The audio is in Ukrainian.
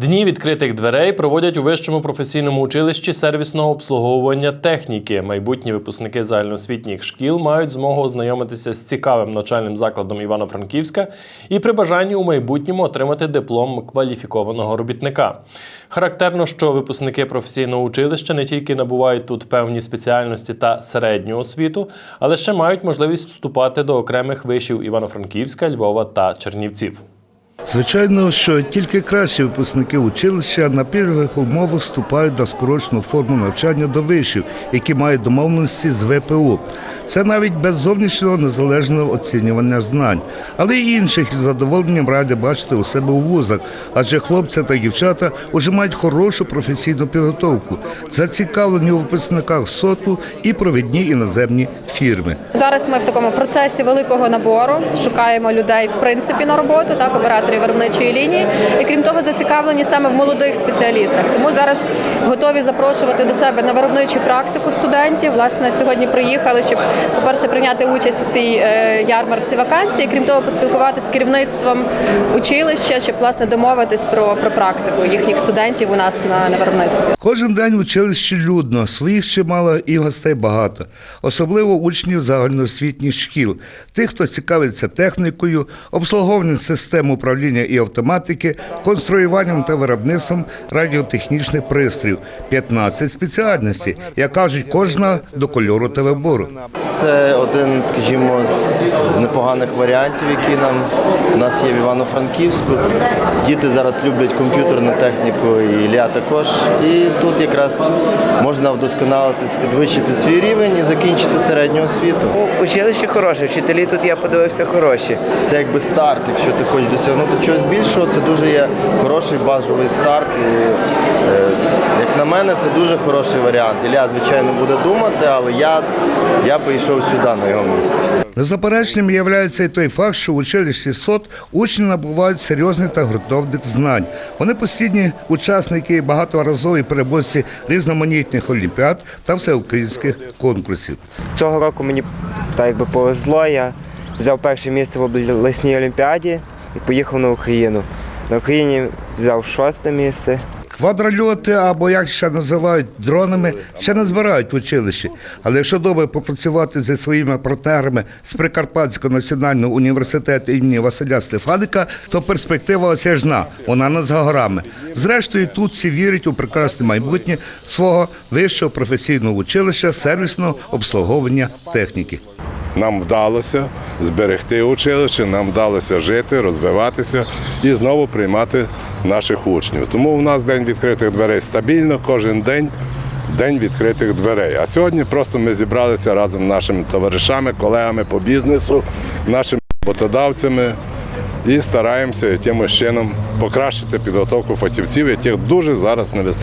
Дні відкритих дверей проводять у вищому професійному училищі сервісного обслуговування техніки. Майбутні випускники загальноосвітніх шкіл мають змогу ознайомитися з цікавим навчальним закладом Івано-Франківська і при бажанні у майбутньому отримати диплом кваліфікованого робітника. Характерно, що випускники професійного училища не тільки набувають тут певні спеціальності та середню освіту, але ще мають можливість вступати до окремих вишів Івано-Франківська, Львова та Чернівців. Звичайно, що тільки кращі випускники училища на пільгових умовах вступають на скорочену форму навчання до вишів, які мають домовленості з ВПУ. Це навіть без зовнішнього незалежного оцінювання знань. Але й інших із задоволенням раді бачити у себе у вузах, адже хлопці та дівчата вже мають хорошу професійну підготовку, зацікавлені у випускниках СОТу і провідні іноземні фірми. Зараз ми в такому процесі великого набору шукаємо людей в принципі на роботу, так операторів виробничої лінії, і крім того, зацікавлені саме в молодих спеціалістах. Тому зараз готові запрошувати до себе на виробничу практику студентів. Власне, сьогодні приїхали, щоб, по-перше, прийняти участь в цій е, ярмарці вакансій. Крім того, поспілкуватися з керівництвом училища, щоб власне домовитись про, про практику їхніх студентів у нас на, на виробництві. Кожен день в училищі людно, своїх чимало і гостей багато, особливо учнів загальноосвітніх шкіл, тих, хто цікавиться технікою, обслуговуванням систем управління і автоматики, конструюванням та виробництвом радіотехнічних пристроїв, 15 спеціальностей, як кажуть, кожна до кольору та вибору. Це один, скажімо, з з непоганих варіантів, які нам у нас є в Івано-Франківську. Діти зараз люблять комп'ютерну техніку, і Ілля також. І тут якраз можна вдосконалитись, підвищити свій рівень і закінчити середню освіту. Училище хороше, вчителі тут я подивився хороші. Це якби старт, якщо ти хочеш досягнути чогось більшого, це дуже є хороший базовий старт. І, е, як на мене, це дуже хороший варіант. Ілля, звичайно, буде думати, але я, я би йшов сюди на його місці. Незаперечним є і той факт, що в училищі СОТ учні набувають серйозних та ґрунтовних знань. Вони постійні учасники і багаторазові переможці різноманітних олімпіад та всеукраїнських конкурсів. Цього року мені так якби повезло. Я взяв перше місце в обласній олімпіаді і поїхав на Україну. На Україні взяв шосте місце. Квадрольоти, або як ще називають дронами, ще не збирають в училищі. Але якщо добре попрацювати зі своїми партнерами з Прикарпатського національного університету імені Василя Стефаника, то перспектива осяжна, вона над за горами. Зрештою, тут всі вірять у прекрасне майбутнє свого вищого професійного училища сервісного обслуговування техніки. Нам вдалося зберегти училище, нам вдалося жити, розвиватися і знову приймати наших учнів. Тому у нас день відкритих дверей стабільно, кожен день день відкритих дверей. А сьогодні просто ми зібралися разом з нашими товаришами, колегами по бізнесу, нашими роботодавцями і стараємося якимось чином покращити підготовку фахівців, яких дуже зараз не вистачає.